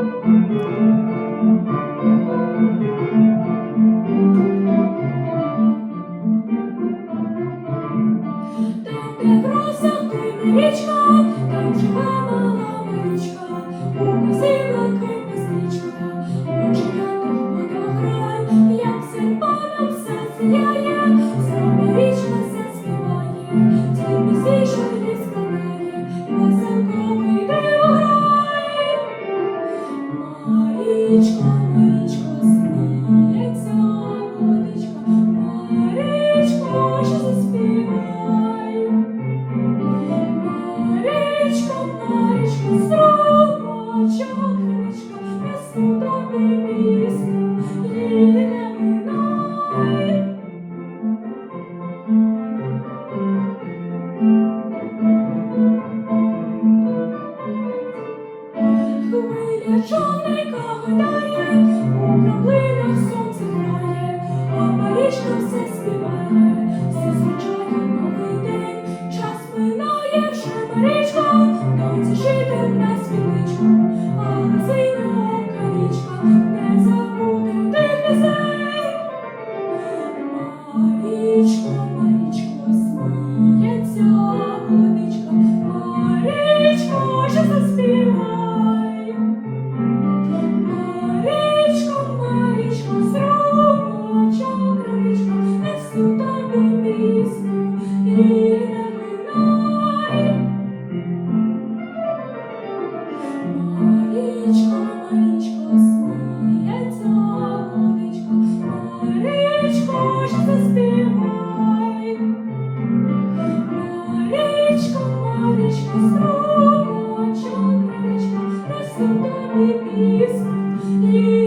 Там, где в росах плине там жива мала мальчика. Хвиля чом Krishna Сонечко, сонечко, кричка, на тобі пісня.